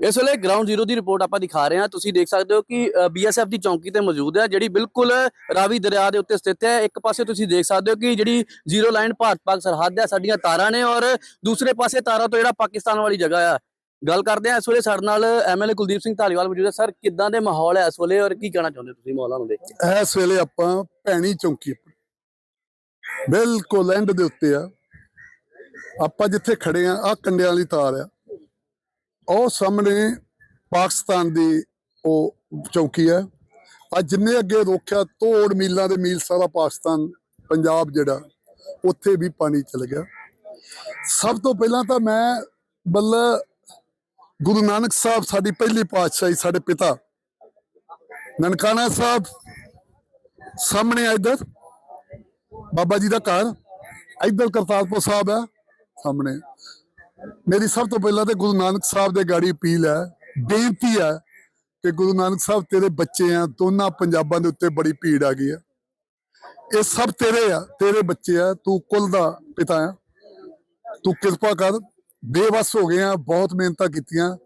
ਇਸ ਵੇਲੇ ground zero ਦੀ report ਆਪਾਂ ਦਿਖਾ ਰਹੇ ਹਾਂ। ਤੁਸੀਂ ਦੇਖ ਸਕਦੇ ਹੋ ਕਿ ਬੀਐਸਐਫ ਦੀ ਚੌਕੀ ਤੇ ਮੌਜੂਦ ਹੈ, ਜਿਹੜੀ ਬਿਲਕੁਲ ਰਾਵੀ ਦਰਿਆ ਦੇ ਉੱਤੇ ਸਥਿਤ ਹੈ। ਇੱਕ ਪਾਸੇ ਤੁਸੀਂ ਦੇਖ ਸਕਦੇ ਹੋ ਕਿ ਜਿਹੜੀ ਜ਼ੀਰੋ ਲਾਈਨ ਭਾਰਤ ਪਾਕ ਸਰਹੱਦ ਹੈ, ਸਾਡੀਆਂ ਤਾਰਾਂ ਨੇ ਔਰ ਦੂਸਰੇ ਪਾਸੇ ਤਾਰਾਂ ਤੋਂ ਜਿਹੜਾ ਪਾਕਿਸਤਾਨ ਵਾਲੀ ਜਗ੍ਹਾ ਆ। ਗੱਲ ਕਰਦੇ ਹਾਂ ਇਸ ਵੇਲੇ ਸਾਡੇ ਨਾਲ ਐਮਐਲਏ ਕੁਲਦੀਪ ਸਿੰਘ ਧਾਲੀਵਾਲ ਮੌਜੂਦ ਹੈ। ਸਰ ਕਿੱਦਾਂ ਦੇ ਮਾਹੌਲ ਹੈ ਇਸ ਵੇਲੇ ਔਰ ਕੀ ਕਹਿਣਾ ਚਾਹੁੰਦੇ ਹੋ ਤੁਸੀਂ ਮਾਹੌਲਾਂ ਨੂੰ ਦੇਖ ਕੇ? ਇਸ ਵੇਲੇ ਆਪਾਂ ਭੈਣੀ ਚੌਂਕੀ ਬਿਲਕੁਲ ਐਂਡ ਦੇ ਉੱਤੇ ਆ। ਆਪਾਂ ਜਿੱਥੇ ਖੜੇ ਆ ਆ ਕੰਡਿਆਂ ਵਾਲੀ ਤਾਰ ਆ। ਉਹ ਸਾਹਮਣੇ ਪਾਕਿਸਤਾਨ ਦੀ ਉਹ ਚੌਕੀ ਹੈ। ਆ ਜਿੰਨੇ ਅੱਗੇ ਰੋਕਿਆ, ਤੋੜ ਮੀਲਾਂ ਦੇ ਮੀਲ ਸਾਰਾ ਪਾਕਿਸਤਾਨ, ਪੰਜਾਬ ਜਿਹੜਾ, ਉੱਥੇ ਵੀ ਪਾਣੀ ਚਲ ਗਿਆ। ਸਭ ਤੋਂ ਪਹਿਲਾਂ ਤਾਂ ਮੈਂ ਬੱਲ ਗੁਰੂ ਨਾਨਕ ਸਾਹਿਬ, ਸਾਡੀ ਪਹਿਲੀ ਪਾਤਸ਼ਾਹੀ, ਸਾਡੇ ਪਿਤਾ ਨਨਕਾਣਾ ਸਾਹਿਬ, ਸਾਹਮਣੇ ਆ ਇੱਧਰ। ਬਾਬਾ ਜੀ ਦਾ ਘਰ, ਇੱਧਰ ਕਰਤਾਰਪੁਰ ਸਾਹਿਬ ਹੈ, ਸਾਹਮਣੇ। ਮੇਰੀ ਸਭ ਤੋਂ ਪਹਿਲਾਂ ਤੇ ਗੁਰੂ ਨਾਨਕ ਸਾਹਿਬ ਦੇ ਗਾੜੀ ਅਪੀਲ ਹੈ, ਬੇਨਤੀ ਹੈ ਕਿ ਗੁਰੂ ਨਾਨਕ ਸਾਹਿਬ ਤੇਰੇ ਬੱਚੇ ਆ, ਦੋਨਾਂ ਪੰਜਾਬਾਂ ਦੇ ਉੱਤੇ ਬੜੀ ਭੀੜ ਆ ਗਈ ਆ। ਇਹ ਸਭ ਤੇਰੇ ਆ, ਤੇਰੇ ਬੱਚੇ ਆ, ਤੂੰ ਕੁੱਲ ਦਾ ਪਿਤਾ ਆ। ਤੂੰ ਕਿਰਪਾ ਕਰ, ਬੇਵਸ ਹੋ ਗਏ ਆ, ਬਹੁਤ ਮਿਹਨਤਾਂ ਕੀਤੀਆਂ,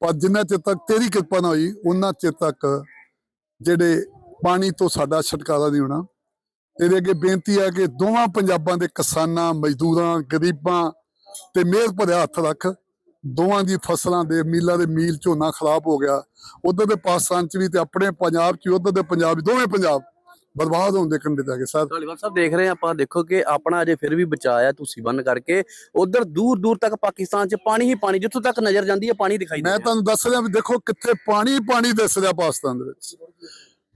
ਪਰ ਜਿੰਨਾ ਚਿਰ ਤੱਕ ਤੇਰੀ ਕਿਰਪਾ ਨਾ ਹੋਈ ਉਹਨਾਂ ਚਿਰ ਤੱਕ ਜਿਹੜੇ ਪਾਣੀ ਤੋਂ ਸਾਡਾ ਛੁਟਕਾਰਾ ਨਹੀਂ ਹੋਣਾ। ਤੇਰੇ ਅੱਗੇ ਬੇਨਤੀ ਹੈ ਕਿ ਦੋਵਾਂ ਪੰਜਾਬਾਂ ਦੇ ਕਿਸਾਨਾਂ, ਮਜ਼ਦੂਰਾਂ, ਗਰੀਬਾਂ ਤੇ ਮਿਹਰ ਭਰਿਆ ਹੱਥ ਰੱਖ। ਦੋਵਾਂ ਦੀ ਫਸਲਾਂ ਦੇ ਮੀਲਾਂ ਦੇ ਮੀਲ ਝੋਨਾ ਖਰਾਬ ਹੋ ਗਿਆ। ਉਧਰ ਦੇ ਪਾਕਿਸਤਾਨ ਚ ਵੀ ਤੇ ਆਪਣੇ ਪੰਜਾਬ ਚ ਉਧਰ ਦੇ ਪੰਜਾਬ ਦੋਵੇਂ ਪੰਜਾਬ ਬਰਬਾਦ ਹੋਣ ਦੇ ਕੰਢੇ ਤੇ ਆ ਗਏ ਸਰ। ਧਾਲੀਵਾਲ ਸਾਹਿਬ ਦੇਖ ਰਹੇ ਆਪਾਂ। ਦੇਖੋ ਕਿ ਆਪਣਾ ਅਜੇ ਫਿਰ ਵੀ ਬਚਾਇਆ ਤੁਸੀਂ ਬੰਨ ਕਰਕੇ। ਉਧਰ ਦੂਰ ਦੂਰ ਤੱਕ ਪਾਕਿਸਤਾਨ 'ਚ ਪਾਣੀ ਹੀ ਪਾਣੀ ਜਿੱਥੋਂ ਤੱਕ ਨਜ਼ਰ ਜਾਂਦੀ ਹੈ ਪਾਣੀ ਦਿਖਾਈ ਮੈਂ ਤੁਹਾਨੂੰ ਦੱਸ ਰਿਹਾ ਵੀ ਦੇਖੋ ਕਿੱਥੇ ਪਾਣੀ ਪਾਣੀ ਦਿਸ ਰਿਹਾ ਪਾਕਿਸਤਾਨ ਦੇ ਵਿੱਚ।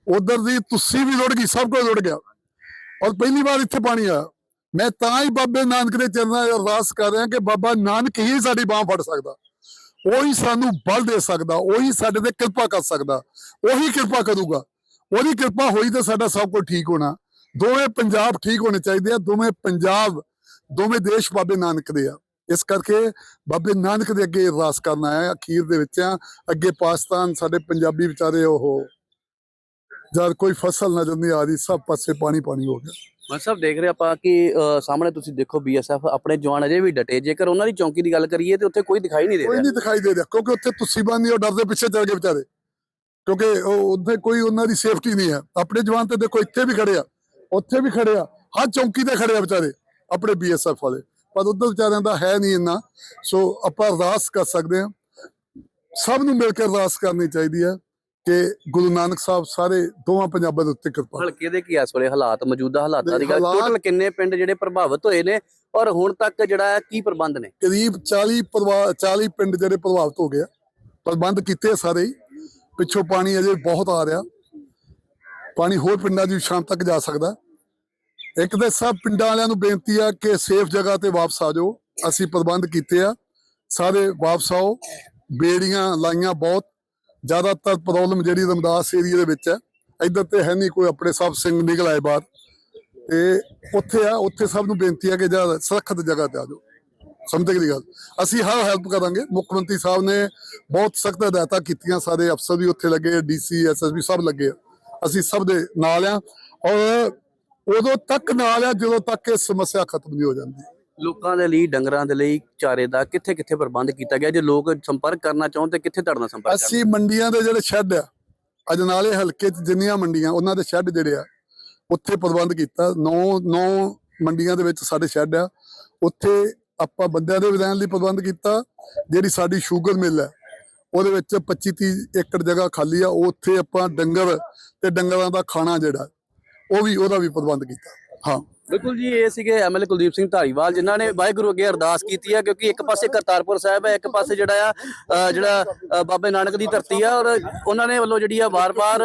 ਉਧਰ ਦੀ ਤੁਸੀਂ ਵੀ ਰੁੜ ਗਈ ਸਭ ਕੁਝ ਰੁੜ ਗਿਆ। ਔਰ ਪਹਿਲੀ ਵਾਰ ਇੱਥੇ ਪਾਣੀ ਆਇਆ। ਮੈਂ ਤਾਂ ਹੀ ਬਾਬੇ ਨਾਨਕ ਦੇ ਚਰਨਾਂ 'ਚ ਅਰਦਾਸ ਕਰ ਰਿਹਾ ਕਿ ਬਾਬਾ ਨਾਨਕ ਹੀ ਸਾਡੀ ਬਾਹ ਫੜ ਸਕਦਾ। ਉਹੀ ਸਾਨੂੰ ਬਲ ਦੇ ਸਕਦਾ, ਉਹੀ ਸਾਡੇ ਤੇ ਕਿਰਪਾ ਕਰ ਸਕਦਾ, ਉਹੀ ਕਿਰਪਾ ਕਰੂਗਾ। ਉਹਦੀ ਕਿਰਪਾ ਹੋਈ ਤਾਂ ਸਾਡਾ ਸਭ ਕੁਝ ਠੀਕ ਹੋਣਾ। ਦੋਵੇਂ ਪੰਜਾਬ ਠੀਕ ਹੋਣੇ ਚਾਹੀਦੇ ਆ, ਦੋਵੇਂ ਪੰਜਾਬ, ਦੋਵੇਂ ਦੇਸ਼ ਬਾਬੇ ਨਾਨਕ ਦੇ ਆ। ਇਸ ਕਰਕੇ ਬਾਬੇ ਨਾਨਕ ਦੇ ਅੱਗੇ ਅਰਦਾਸ ਕਰਨ ਆਇਆ, ਅਖੀਰ ਦੇ ਵਿੱਚ ਆ। ਅੱਗੇ ਪਾਕਿਸਤਾਨ ਸਾਡੇ ਪੰਜਾਬੀ ਵਿਚਾਰੇ ਉਹ ਜਦ ਕੋਈ ਫਸਲ ਨਜ਼ਰ ਨਹੀਂ ਆ ਰਹੀ ਸਭ ਪਾਸੇ ਪਾਣੀ ਪਾਣੀ ਹੋ ਗਿਆ। ਮੈਂ ਸਭ ਦੇਖ ਰਹੇ ਆਪਾਂ ਕਿ ਸਾਹਮਣੇ ਤੁਸੀਂ ਦੇਖੋ ਬੀਐਸਐਫ ਆਪਣੇ ਜਵਾਨ ਅਜੇ ਵੀ ਡਟੇ। ਜੇਕਰ ਉਹਨਾਂ ਦੀ ਚੌਕੀ ਦੀ ਗੱਲ ਕਰੀਏ ਤੇ ਉੱਥੇ ਕੋਈ ਦਿਖਾਈ ਨਹੀਂ ਦੇ ਕੋਈ ਰਿਹਾ। ਨਹੀਂ ਦਿਖਾਈ ਦੇ ਰਿਹਾ ਕਿਉਂਕਿ ਉੱਥੇ ਤੁਸੀਂ ਬੰਦੀ ਉਹ ਡਰਦੇ ਪਿੱਛੇ ਚੱਲ ਗਏ ਵਿਚਾਰੇ। ਕਿਉਂਕਿ ਉਹ ਉੱਥੇ ਕੋਈ ਉਹਨਾਂ ਦੀ ਸੇਫਟੀ ਨਹੀਂ ਹੈ। ਆਪਣੇ ਜਵਾਨ ਤੇ ਦੇਖੋ ਇੱਥੇ ਵੀ ਖੜੇ ਆ ਉੱਥੇ ਵੀ ਖੜੇ ਆ ਹਰ ਚੌਂਕੀ ਤੇ ਖੜੇ ਆ ਵਿਚਾਰੇ ਆਪਣੇ ਬੀਐਸਐਫ ਵਾਲੇ। ਪਰ ਉਧਰ ਵਿਚਾਰਿਆਂ ਦਾ ਹੈ ਨਹੀਂ ਇੰਨਾ। ਸੋ ਆਪਾਂ ਅਰਦਾਸ ਕਰ ਸਕਦੇ ਹਾਂ। ਸਭ ਨੂੰ ਮਿਲ ਕੇ ਅਰਦਾਸ ਕਰਨੀ ਚਾਹੀਦੀ ਹੈ। ਕਿ ਗੁਰੂ ਨਾਨਕ ਸਾਹਿਬ ਸਾਰੇ ਦੋਵਾਂ ਪੰਜਾਬਾਂ ਦੇ ਉੱਤੇ ਕਿਰਪਾ ਹਲਕੇ ਦੇ ਕੀ ਇਸ ਵੇਲੇ ਹਾਲਾਤ ਮੌਜੂਦਾ ਹਾਲਾਤਾਂ ਦੀ ਗੱਲ। ਟੋਟਲ ਕਿੰਨੇ ਪਿੰਡ ਜਿਹੜੇ ਪ੍ਰਭਾਵਿਤ ਹੋਏ ਨੇ ਔਰ ਹੁਣ ਤੱਕ ਜਿਹੜਾ ਹੈ ਕੀ ਪ੍ਰਬੰਧ ਨੇ? ਕਰੀਬ 40 ਪਰਿਵਾਰ 40 ਪਿੰਡ ਜਿਹੜੇ ਪ੍ਰਭਾਵਿਤ ਹੋ ਗਏ। ਪ੍ਰਬੰਧ ਕੀਤੇ ਸਾਰੇ ਪਿੱਛੋਂ ਪਾਣੀ ਅਜੇ ਬਹੁਤ ਆ ਰਿਹਾ। ਪਾਣੀ ਹੋਰ ਪਿੰਡਾਂ ਵੀ ਸ਼ਾਮ ਤੱਕ ਜਾ ਸਕਦਾ। ਇੱਕ ਤੇ ਸਭ ਪਿੰਡਾਂ ਵਾਲਿਆਂ ਨੂੰ ਬੇਨਤੀ ਆ ਕਿ ਸੇਫ ਜਗ੍ਹਾ ਤੇ ਵਾਪਸ ਆ ਜਾਓ। ਅਸੀਂ ਪ੍ਰਬੰਧ ਕੀਤੇ ਆ। ਸਾਰੇ ਵਾਪਸ ਆਓ। ਬੇੜੀਆਂ ਲਾਈਆਂ ਬਹੁਤ। ਜ਼ਿਆਦਾਤਰ ਪ੍ਰੋਬਲਮ ਜਿਹੜੀ ਰਮਦਾਸ ਏਰੀਆ ਦੇ ਵਿੱਚ ਹੈ। ਇੱਧਰ ਤੇ ਹੈ ਨਹੀਂ ਕੋਈ, ਆਪਣੇ ਸਭ ਸਿੰਘ ਨਿਕਲ ਆਏ ਬਾਹਰ। ਤੇ ਉੱਥੇ ਆ, ਉੱਥੇ ਸਭ ਨੂੰ ਬੇਨਤੀ ਆ ਕਿ ਜਾ ਸੁਰੱਖਿਅਤ ਜਗ੍ਹਾ ਤੇ ਆ ਜਾਓ। ਸਮਝਦੇ ਦੀ ਗੱਲ? ਅਸੀਂ ਹਰ ਹੈਲਪ ਕਰਾਂਗੇ। ਮੁੱਖ ਮੰਤਰੀ ਸਾਹਿਬ ਨੇ ਬਹੁਤ ਸਖਤ ਹਦਾਇਤਾਂ ਕੀਤੀਆਂ। ਸਾਰੇ ਅਫਸਰ ਵੀ ਉੱਥੇ ਲੱਗੇ ਡੀਸੀ ਐਸਐਸਪੀ ਸਭ ਲੱਗੇ ਆ। ਅਸੀਂ ਸਭ ਦੇ ਨਾਲ ਆ। ਔਰ ਉਦੋਂ ਤੱਕ ਨਾਲ ਆ, ਜਦੋਂ ਤੱਕ ਇਹ ਸਮੱਸਿਆ ਖਤਮ ਨਹੀਂ ਹੋ ਜਾਂਦੀ। ਲੋਕਾਂ ਦੇ ਲਈ, ਡੰਗਰਾਂ ਦੇ ਲਈ, ਚਾਰੇ ਦਾ ਕਿੱਥੇ ਕਿੱਥੇ ਪ੍ਰਬੰਧ ਕੀਤਾ ਗਿਆ? ਜੇ ਲੋਕ ਸੰਪਰਕ ਕਰਨਾ ਚਾਹਣ ਤੇ ਕਿੱਥੇ ਤੁਹਾਡੇ ਨਾਲ ਸੰਪਰਕ ਕਰਨ? ਅਸੀਂ ਮੰਡੀਆਂ ਦੇ ਜਿਹੜੇ ਸ਼ੈੱਡ ਆ ਅਜਨਾਲੇ ਹਲਕੇ 'ਚ ਜਿੰਨੀਆਂ ਮੰਡੀਆਂ, ਉਹਨਾਂ ਦੇ ਸ਼ੈੱਡ ਜਿਹੜੇ ਆ, ਉੱਥੇ ਪ੍ਰਬੰਧ ਕੀਤਾ। ਨੌ ਨੌ ਮੰਡੀਆਂ ਦੇ ਵਿੱਚ ਸਾਡੇ ਸ਼ੈੱਡ ਆ। ਉੱਥੇ ਆਪਾਂ ਬੰਦਿਆਂ ਦੇ ਵਿਧਾਨ ਲਈ ਪ੍ਰਬੰਧ ਕੀਤਾ। ਜਿਹੜੀ ਸਾਡੀ ਸ਼ੂਗਰ ਮਿਲ ਹੈ ਉਹਦੇ ਵਿੱਚ 25 30 ਏਕੜ ਜਗ੍ਹਾ ਖਾਲੀ ਆ। ਉੱਥੇ ਆਪਾਂ ਡੰਗਰ ਤੇ ਡੰਗਰਾਂ ਦਾ ਖਾਣਾ ਜਿਹੜਾ, ਉਹ ਵੀ ਉਹਦਾ ਵੀ ਪ੍ਰਬੰਧ ਕੀਤਾ। ਹਾਂ। ਬਿਲਕੁਲ ਜੀ, ਇਹ ਸੀਗੇ ਐਮਐਲਏ ਕੁਲਦੀਪ ਸਿੰਘ ਧਾਰੀਵਾਲ, ਜਿਨ੍ਹਾਂ ਨੇ ਵਾਹਿਗੁਰੂ ਅੱਗੇ ਅਰਦਾਸ ਕੀਤੀ ਹੈ ਕਿਉਂਕਿ ਇੱਕ ਪਾਸੇ ਕਰਤਾਰਪੁਰ ਸਾਹਿਬ ਹੈ, ਇੱਕ ਪਾਸੇ ਜਿਹੜਾ ਆ ਜਿਹੜਾ ਬਾਬੇ ਨਾਨਕ ਦੀ ਧਰਤੀ ਆ, ਔਰ ਉਹਨਾਂ ਨੇ ਵੱਲੋਂ ਜਿਹੜੀ ਆ ਵਾਰ-ਵਾਰ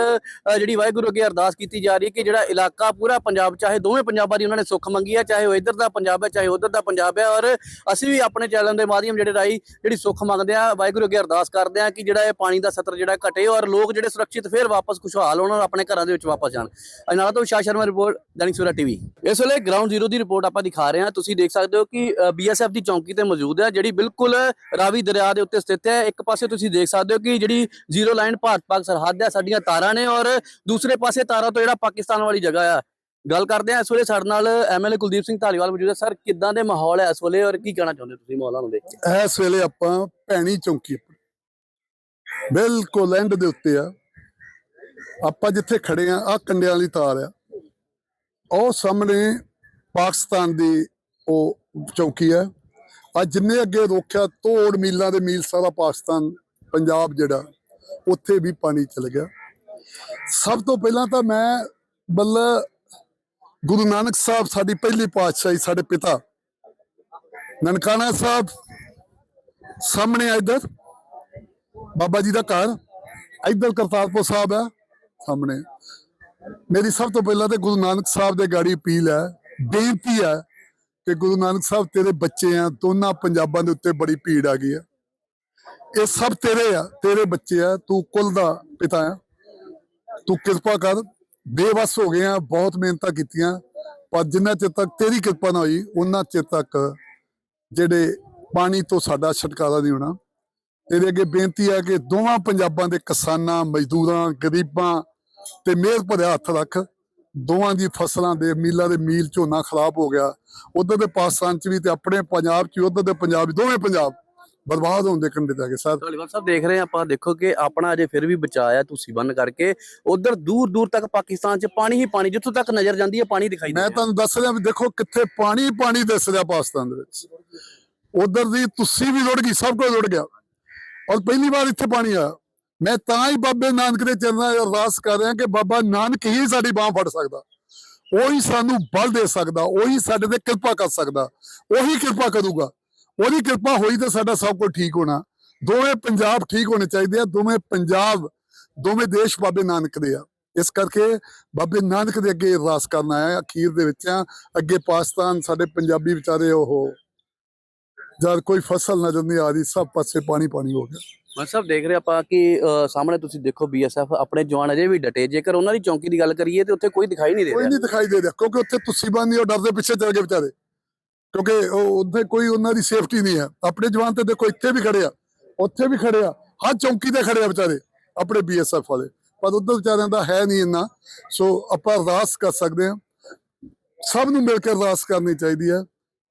ਜਿਹੜੀ ਵਾਹਿਗੁਰੂ ਅੱਗੇ ਅਰਦਾਸ ਕੀਤੀ ਜਾ ਰਹੀ ਹੈ ਕਿ ਜਿਹੜਾ ਇਲਾਕਾ ਪੂਰਾ ਪੰਜਾਬ, ਚਾਹੇ ਦੋਵੇਂ ਪੰਜਾਬਾਂ ਦੀ ਉਹਨਾਂ ਨੇ ਸੁੱਖ ਮੰਗੀ ਹੈ ਚਾਹੇ ਉਹ ਇੱਧਰ ਦਾ ਪੰਜਾਬ ਹੈ, ਚਾਹੇ ਉੱਧਰ ਦਾ ਪੰਜਾਬ ਹੈ, ਔਰ ਅਸੀਂ ਵੀ ਆਪਣੇ ਚੈਨਲ ਦੇ ਮਾਧਿਅਮ ਜਿਹੜੇ ਰਾਈ ਜਿਹੜੀ ਸੁੱਖ ਮੰਗਦੇ ਆ, ਵਾਹਿਗੁਰੂ ਅੱਗੇ ਅਰਦਾਸ ਕਰਦੇ ਆ ਕਿ ਜਿਹੜਾ ਇਹ ਪਾਣੀ ਦਾ ਸਤਰ ਜਿਹੜਾ ਘਟੇ, ਔਰ ਲੋਕ ਜਿਹੜੇ ਸੁਰੱਖਿਅਤ ਫੇਰ ਵਾਪਸ ਖੁਸ਼ਹਾਲ ਹੋਣ, ਔਰ ਆਪਣੇ ਘਰਾਂ ਦੇ ਵਿੱਚ ਵਾਪਸ ਜਾਣ। ਅਜਨਾਲਾ ਤੋਂ ਸ਼ਾਹ ਸ਼ਰਮਾ ਰਿਪੋਰਟ, ਦੈਨਿਕ ਸਵੇਰਾ ਟੀਵੀ। ਇਸ ਵੇਲੇ ਗਰਾਊਂਡ ਜ਼ੀਰੋ ਦੀ ਰਿਪੋਰਟ ਆਪਾਂ ਦਿਖਾ ਰਹੇ ਹਾਂ, ਤੁਸੀਂ ਦੇਖ ਸਕਦੇ ਹੋ ਕਿ ਬੀਐਸਐਫ ਦੀ ਚੌਂਕੀ ਤੇ ਮੌਜੂਦ ਹੈ, ਜਿਹੜੀ ਬਿਲਕੁਲ ਰਾਵੀ ਦਰਿਆ ਦੇ ਉੱਤੇ ਸਥਿਤ ਹੈ। ਇੱਕ ਪਾਸੇ ਤੁਸੀਂ ਦੇਖ ਸਕਦੇ ਹੋ ਕਿ ਜਿਹੜੀ ਜ਼ੀਰੋ ਲਾਈਨ ਭਾਰਤ ਪਾਕ ਸਰਹੱਦ ਹੈ, ਸਾਡੀਆਂ ਤਾਰਾਂ ਨੇ ਔਰ ਦੂਸਰੇ ਪਾਸੇ ਤਾਰਾਂ ਤੋਂ ਜਿਹੜਾ ਪਾਕਿਸਤਾਨ ਵਾਲੀ ਜਗ੍ਹਾ ਆ। ਗੱਲ ਕਰਦੇ ਹਾਂ ਇਸ ਵੇਲੇ ਸਾਡੇ ਨਾਲ ਐਮਐਲਏ ਕੁਲਦੀਪ ਸਿੰਘ ਧਾਲੀਵਾਲ ਮੌਜੂਦ ਹੈ। ਸਰ, ਕਿੱਦਾਂ ਦੇ ਮਾਹੌਲ ਹੈ ਇਸ ਵੇਲੇ ਔਰ ਕੀ ਕਹਿਣਾ ਚਾਹੁੰਦੇ ਹੋ ਤੁਸੀਂ ਮਾਹੌਲਾਂ ਨੂੰ ਦੇਖ ਕੇ? ਇਸ ਵੇਲੇ ਆਪਾਂ ਭੈਣੀ ਚੌਂਕੀ ਬਿਲਕੁਲ ਐਂਡ ਦੇ ਉੱਤੇ ਆ। ਆਪਾਂ ਜਿੱਥੇ ਖੜੇ ਆ ਆ ਕੰਡਿਆਂ ਵਾਲੀ ਤਾਰ ਆ। ਉਹ ਸਾਹਮਣੇ ਪਾਕਿਸਤਾਨ ਦੀ ਉਹ ਚੌਕੀ ਹੈ। ਆ ਜਿੰਨੇ ਅੱਗੇ ਰੋਕਿਆ ਤੋੜ ਮੀਲਾਂ ਦੇ ਮੀਲ ਸਾਰਾ ਪਾਕਿਸਤਾਨ, ਪੰਜਾਬ ਜਿਹੜਾ, ਉੱਥੇ ਵੀ ਪਾਣੀ ਚਲ ਗਿਆ। ਸਭ ਤੋਂ ਪਹਿਲਾਂ ਤਾਂ ਮੈਂ ਬੱਲਾ ਗੁਰੂ ਨਾਨਕ ਸਾਹਿਬ, ਸਾਡੀ ਪਹਿਲੀ ਪਾਤਸ਼ਾਹੀ, ਸਾਡੇ ਪਿਤਾ ਨਨਕਾਣਾ ਸਾਹਿਬ ਸਾਹਮਣੇ ਆ ਇੱਧਰ। ਬਾਬਾ ਜੀ ਦਾ ਘਰ, ਇੱਧਰ ਕਰਤਾਰਪੁਰ ਸਾਹਿਬ ਹੈ ਸਾਹਮਣੇ। ਮੇਰੀ ਸਭ ਤੋਂ ਪਹਿਲਾਂ ਤੇ ਗੁਰੂ ਨਾਨਕ ਸਾਹਿਬ ਦੇ ਗਾੜੀ ਅਪੀਲ ਹੈ, ਬੇਨਤੀ ਹੈ ਕਿ ਗੁਰੂ ਨਾਨਕ ਸਾਹਿਬ ਤੇਰੇ ਬੱਚੇ ਆ, ਦੋਨਾਂ ਪੰਜਾਬਾਂ ਦੇ ਉੱਤੇ ਬੜੀ ਭੀੜ ਆ ਗਈ ਹੈ ਇਹ ਸਭ ਤੇਰੇ ਆ, ਤੇਰੇ ਬੱਚੇ ਆ, ਤੂੰ ਕੁੱਲ ਦਾ ਪਿਤਾ ਆ। ਤੂੰ ਕਿਰਪਾ ਕਰ, ਬੇਵਸ ਹੋ ਗਏ ਆ, ਬਹੁਤ ਮਿਹਨਤਾਂ ਕੀਤੀਆਂ, ਪਰ ਜਿੰਨਾ ਚਿਰ ਤੱਕ ਤੇਰੀ ਕਿਰਪਾ ਨਾ ਹੋਈ ਉਹਨਾਂ ਚਿਰ ਤੱਕ ਜਿਹੜੇ ਪਾਣੀ ਤੋਂ ਸਾਡਾ ਛੁਟਕਾਰਾ ਨਹੀਂ ਹੋਣਾ। ਤੇਰੇ ਅੱਗੇ ਬੇਨਤੀ ਹੈ ਕਿ ਦੋਵਾਂ ਪੰਜਾਬਾਂ ਦੇ ਕਿਸਾਨਾਂ, ਮਜ਼ਦੂਰਾਂ, ਗਰੀਬਾਂ ਤੇ ਮਿਹਰ ਭਰਿਆ ਹੱਥ ਰੱਖ ਦੋਵਾਂ ਦੀ ਫਸਲਾਂ ਦੇ ਮੀਲਾਂ ਦੇ ਮੀਲ ਝੋਨਾ ਖਰਾਬ ਹੋ ਗਿਆ। ਉਧਰ ਦੇ ਪਾਕਿਸਤਾਨ ਚ ਵੀ ਤੇ ਆਪਣੇ ਪੰਜਾਬ ਚ ਉਧਰ ਦੇ ਪੰਜਾਬ ਦੋਵੇਂ ਪੰਜਾਬ ਬਰਬਾਦ ਹੋਣ ਦੇ ਕੰਢੇ ਤੇ ਆ ਗਏ ਸਰ। ਧਾਲੀਵਾਲ ਸਾਹਿਬ ਦੇਖ ਰਹੇ ਆਪਾਂ ਦੇਖੋ ਕਿ ਆਪਣਾ ਅਜੇ ਫਿਰ ਵੀ ਬਚਾਅ ਹੈ ਤੁਸੀਂ ਬੰਨ ਕਰਕੇ। ਉਧਰ ਦੂਰ ਦੂਰ ਤੱਕ ਪਾਕਿਸਤਾਨ 'ਚ ਪਾਣੀ ਹੀ ਪਾਣੀ ਜਿੱਥੋਂ ਤੱਕ ਨਜ਼ਰ ਜਾਂਦੀ ਹੈ ਪਾਣੀ ਦਿਖਾਈ ਦੇ ਮੈਂ। ਤੁਹਾਨੂੰ ਦੱਸ ਰਿਹਾ ਵੀ ਦੇਖੋ ਕਿੱਥੇ ਪਾਣੀ ਪਾਣੀ ਦਿਸ ਰਿਹਾ ਪਾਕਿਸਤਾਨ ਦੇ ਵਿੱਚ। ਉਧਰ ਦੀ ਤੁਸੀਂ ਵੀ ਰੁੜ ਗਈ ਸਭ ਕੁਝ ਰੁੜ ਗਿਆ। ਔਰ ਪਹਿਲੀ ਵਾਰ ਇੱਥੇ ਪਾਣੀ ਆਇਆ। ਮੈਂ ਤਾਂ ਹੀ ਬਾਬੇ ਨਾਨਕ ਦੇ ਚਰਨਾਂ 'ਚ ਅਰਦਾਸ ਕਰ ਰਿਹਾ ਕਿ ਬਾਬਾ ਨਾਨਕ ਹੀ ਸਾਡੀ ਬਾਹ ਫੜ ਸਕਦਾ। ਉਹੀ ਸਾਨੂੰ ਬਲ ਦੇ ਸਕਦਾ, ਉਹੀ ਸਾਡੇ ਤੇ ਕਿਰਪਾ ਕਰ ਸਕਦਾ, ਉਹੀ ਕਿਰਪਾ ਕਰੂਗਾ। ਉਹਦੀ ਕਿਰਪਾ ਹੋਈ ਤਾਂ ਸਾਡਾ ਸਭ ਕੁਝ ਠੀਕ ਹੋਣਾ। ਦੋਵੇਂ ਪੰਜਾਬ ਠੀਕ ਹੋਣੇ ਚਾਹੀਦੇ ਆ, ਦੋਵੇਂ ਪੰਜਾਬ, ਦੋਵੇਂ ਦੇਸ਼ ਬਾਬੇ ਨਾਨਕ ਦੇ ਆ। ਇਸ ਕਰਕੇ ਬਾਬੇ ਨਾਨਕ ਦੇ ਅੱਗੇ ਅਰਦਾਸ ਕਰਨ ਆਇਆ, ਅਖੀਰ ਦੇ ਵਿੱਚ ਆ। ਅੱਗੇ ਪਾਕਿਸਤਾਨ ਸਾਡੇ ਪੰਜਾਬੀ ਵਿਚਾਰੇ ਉਹ ਜਦ ਕੋਈ ਫਸਲ ਨਜ਼ਰ ਨਹੀਂ ਆ ਰਹੀ ਸਭ ਪਾਸੇ ਪਾਣੀ ਪਾਣੀ ਹੋ ਗਿਆ। ਮੈਂ ਸਭ ਦੇਖ ਰਹੇ ਆਪਾਂ ਕਿ ਸਾਹਮਣੇ ਤੁਸੀਂ ਦੇਖੋ ਬੀਐਸਐਫ ਆਪਣੇ ਜਵਾਨ ਅਜੇ ਵੀ ਡਟੇ। ਜੇਕਰ ਉਹਨਾਂ ਦੀ ਚੌਂਕੀ ਦੀ ਗੱਲ ਕਰੀਏ ਤੇ ਉੱਥੇ ਕੋਈ ਦਿਖਾਈ ਨਹੀਂ ਦੇ ਕੋਈ ਰਿਹਾ। ਨਹੀਂ ਦਿਖਾਈ ਦੇ ਰਿਹਾ ਕਿਉਂਕਿ ਉੱਥੇ ਤੁਸੀਂ ਬੰਦੀ ਉਹ ਡਰਦੇ ਪਿੱਛੇ ਚਲ ਗਏ ਵਿਚਾਰੇ। ਕਿਉਂਕਿ ਉਹ ਉੱਥੇ ਕੋਈ ਉਹਨਾਂ ਦੀ ਸੇਫਟੀ ਨਹੀਂ ਹੈ। ਆਪਣੇ ਜਵਾਨ ਤੇ ਦੇਖੋ ਇੱਥੇ ਵੀ ਖੜੇ ਆ। ਉੱਥੇ ਵੀ ਖੜੇ ਆ। ਹਰ ਚੌਂਕੀ ਤੇ ਖੜੇ ਆ ਵਿਚਾਰੇ ਆਪਣੇ ਬੀਐਸਐਫ ਵਾਲੇ। ਪਰ ਉਧਰ ਵਿਚਾਰਿਆਂ ਦਾ ਹੈ ਨਹੀਂ ਇੰਨਾ। ਸੋ ਆਪਾਂ ਅਰਦਾਸ ਕਰ ਸਕਦੇ ਹਾਂ। ਸਭ ਨੂੰ ਮਿਲ ਕੇ ਅਰਦਾਸ ਕਰਨੀ ਚਾਹੀਦੀ ਹੈ।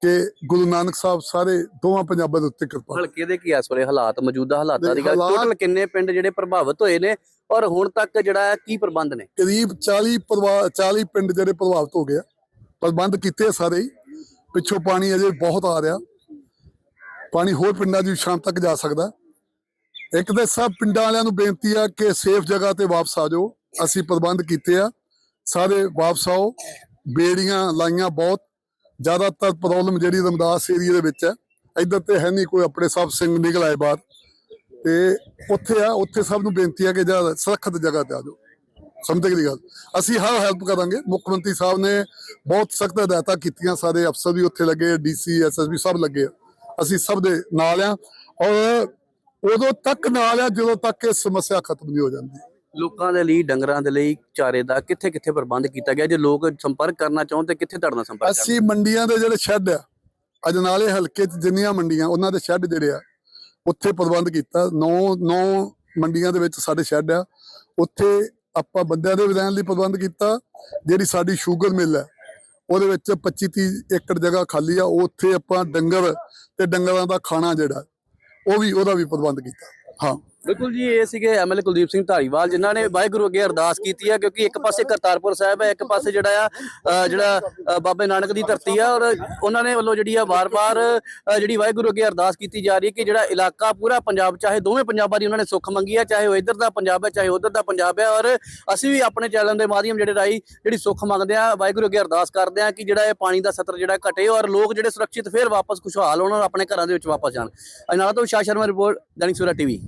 ਕਿ ਗੁਰੂ ਨਾਨਕ ਸਾਹਿਬ ਸਾਰੇ ਦੋਵਾਂ ਪੰਜਾਬਾਂ ਦੇ ਉੱਤੇ ਕਿਰਪਾ। ਹਲਕੇ ਦੇ ਕੀ ਇਸ ਵੇਲੇ ਹਾਲਾਤ ਮੌਜੂਦਾ ਹਾਲਾਤਾਂ ਦੀ ਗੱਲ? ਟੋਟਲ ਕਿੰਨੇ ਪਿੰਡ ਜਿਹੜੇ ਪ੍ਰਭਾਵਿਤ ਹੋਏ ਨੇ ਔਰ ਹੁਣ ਤੱਕ ਜਿਹੜਾ ਹੈ ਕੀ ਪ੍ਰਬੰਧ ਨੇ? ਕਰੀਬ 40 ਪਰਿਵਾਰ 40 ਪਿੰਡ ਜਿਹੜੇ ਪ੍ਰਭਾਵਿਤ ਹੋ ਗਏ ਆ। ਪ੍ਰਬੰਧ ਕੀਤੇ ਸਾਰੇ ਹੀ। ਪਿੱਛੋਂ ਪਾਣੀ ਅਜੇ ਬਹੁਤ ਆ ਰਿਹਾ। ਪਾਣੀ ਹੋਰ ਪਿੰਡਾਂ ਵੀ ਸ਼ਾਮ ਤੱਕ ਜਾ ਸਕਦਾ। ਇੱਕ ਤੇ ਸਭ ਪਿੰਡਾਂ ਵਾਲਿਆਂ ਨੂੰ ਬੇਨਤੀ ਆ ਕਿ ਸੇਫ ਜਗ੍ਹਾ ਤੇ ਵਾਪਸ ਆ ਜਾਓ। ਅਸੀਂ ਪ੍ਰਬੰਧ ਕੀਤੇ ਆ। ਸਾਰੇ ਵਾਪਸ ਆਓ। ਬੇੜੀਆਂ ਲਾਈਆਂ ਬਹੁਤ। ਜ਼ਿਆਦਾਤਰ ਪ੍ਰੋਬਲਮ ਜਿਹੜੀ ਰਮਦਾਸ ਏਰੀਆ ਦੇ ਵਿੱਚ ਹੈ। ਇੱਧਰ ਤੇ ਹੈ ਨਹੀਂ ਕੋਈ, ਆਪਣੇ ਸਭ ਸਿੰਘ ਨਿਕਲ ਆਏ ਬਾਹਰ। ਤੇ ਉੱਥੇ ਆ, ਉੱਥੇ ਸਭ ਨੂੰ ਬੇਨਤੀ ਆ ਕਿ ਜਾ ਸੁਰੱਖਿਅਤ ਜਗ੍ਹਾ ਤੇ ਆ ਜਾਓ। ਸਮਝਦੇ ਦੀ ਗੱਲ? ਅਸੀਂ ਹਰ ਹੈਲਪ ਕਰਾਂਗੇ। ਮੁੱਖ ਮੰਤਰੀ ਸਾਹਿਬ ਨੇ ਬਹੁਤ ਸਖਤ ਹਦਾਇਤਾਂ ਕੀਤੀਆਂ। ਸਾਰੇ ਅਫਸਰ ਵੀ ਉੱਥੇ ਲੱਗੇ ਡੀਸੀ ਐਸਐਸਪੀ ਸਭ ਲੱਗੇ ਆ। ਅਸੀਂ ਸਭ ਦੇ ਨਾਲ ਆ। ਔਰ ਉਦੋਂ ਤੱਕ ਨਾਲ ਆ, ਜਦੋਂ ਤੱਕ ਇਹ ਸਮੱਸਿਆ ਖਤਮ ਨਹੀਂ ਹੋ ਜਾਂਦੀ। ਲੋਕਾਂ ਦੇ ਲਈ, ਡੰਗਰਾਂ ਦੇ ਲਈ, ਚਾਰੇ ਦਾ ਕਿੱਥੇ ਕਿੱਥੇ ਪ੍ਰਬੰਧ ਕੀਤਾ ਗਿਆ? ਜੇ ਲੋਕ ਸੰਪਰਕ ਕਰਨਾ ਚਾਹਣ ਤੇ ਕਿੱਥੇ ਤੁਹਾਡੇ ਨਾਲ ਸੰਪਰਕ ਅਸੀਂ ਮੰਡੀਆਂ ਦੇ ਜਿਹੜੇ ਸ਼ੈੱਡ ਆ ਅਜਨਾਲੇ ਹਲਕੇ 'ਚ ਜਿੰਨੀਆਂ ਮੰਡੀਆਂ, ਉਹਨਾਂ ਦੇ ਸ਼ੈੱਡ ਜਿਹੜੇ ਆ, ਉੱਥੇ ਪ੍ਰਬੰਧ ਕੀਤਾ। ਨੌ ਨੌ ਮੰਡੀਆਂ ਦੇ ਵਿੱਚ ਸਾਡੇ ਸ਼ੈੱਡ ਆ। ਉੱਥੇ ਆਪਾਂ ਬੰਦਿਆਂ ਦੇ ਵੀ ਲਈ ਪ੍ਰਬੰਧ ਕੀਤਾ। ਜਿਹੜੀ ਸਾਡੀ ਸ਼ੂਗਰ ਮਿਲ ਹੈ ਉਹਦੇ ਵਿੱਚ 25 30 ਏਕੜ ਜਗ੍ਹਾ ਖਾਲੀ ਆ। ਉੱਥੇ ਆਪਾਂ ਡੰਗਰ ਤੇ ਡੰਗਰਾਂ ਦਾ ਖਾਣਾ ਜਿਹੜਾ, ਉਹ ਵੀ, ਉਹਦਾ ਵੀ ਪ੍ਰਬੰਧ ਕੀਤਾ। ਹਾਂ। ਬਿਲਕੁਲ ਜੀ, ਇਹ ਸੀਗੇ ਐਮਐਲਏ ਕੁਲਦੀਪ ਸਿੰਘ ਧਾਰੀਵਾਲ, ਜਿਨ੍ਹਾਂ ਨੇ ਵਾਹਿਗੁਰੂ ਅੱਗੇ ਅਰਦਾਸ ਕੀਤੀ ਹੈ ਕਿਉਂਕਿ ਇੱਕ ਪਾਸੇ ਕਰਤਾਰਪੁਰ ਸਾਹਿਬ ਹੈ, ਇੱਕ ਪਾਸੇ ਜਿਹੜਾ ਆ ਜਿਹੜਾ ਬਾਬੇ ਨਾਨਕ ਦੀ ਧਰਤੀ ਆ, ਔਰ ਉਹਨਾਂ ਨੇ ਵੱਲੋਂ ਜਿਹੜੀ ਆ ਵਾਰ-ਵਾਰ ਜਿਹੜੀ ਵਾਹਿਗੁਰੂ ਅੱਗੇ ਅਰਦਾਸ ਕੀਤੀ ਜਾ ਰਹੀ ਹੈ ਕਿ ਜਿਹੜਾ ਇਲਾਕਾ ਪੂਰਾ ਪੰਜਾਬ, ਚਾਹੇ ਦੋਵੇਂ ਪੰਜਾਬਾਂ ਦੀ ਉਹਨਾਂ ਨੇ ਸੁੱਖ ਮੰਗੀ ਹੈ ਚਾਹੇ ਉਹ ਇੱਧਰ ਦਾ ਪੰਜਾਬ ਹੈ, ਚਾਹੇ ਉੱਧਰ ਦਾ ਪੰਜਾਬ ਹੈ, ਔਰ ਅਸੀਂ ਵੀ ਆਪਣੇ ਚੈਨਲ ਦੇ ਮਾਧਿਅਮ ਜਿਹੜੇ ਰਾਈ ਜਿਹੜੀ ਸੁੱਖ ਮੰਗਦੇ ਆ, ਵਾਹਿਗੁਰੂ ਅੱਗੇ ਅਰਦਾਸ ਕਰਦੇ ਆ ਕਿ ਜਿਹੜਾ ਇਹ ਪਾਣੀ ਦਾ ਸਤਰ ਜਿਹੜਾ ਘਟੇ, ਔਰ ਲੋਕ ਜਿਹੜੇ ਸੁਰੱਖਿਅਤ ਫੇਰ ਵਾਪਸ ਖੁਸ਼ਹਾਲ ਹੋਣ, ਔਰ ਆਪਣੇ ਘਰਾਂ ਦੇ ਵਿੱਚ ਵਾਪਸ ਜਾਣ। ਅਜਨਾਲਾ ਤੋਂ ਸ਼ਾਹ ਸ਼ਰਮਾ ਰਿਪੋਰਟ, ਦੈਨਿਕ ਸੂਰਾ ਟੀਵੀ।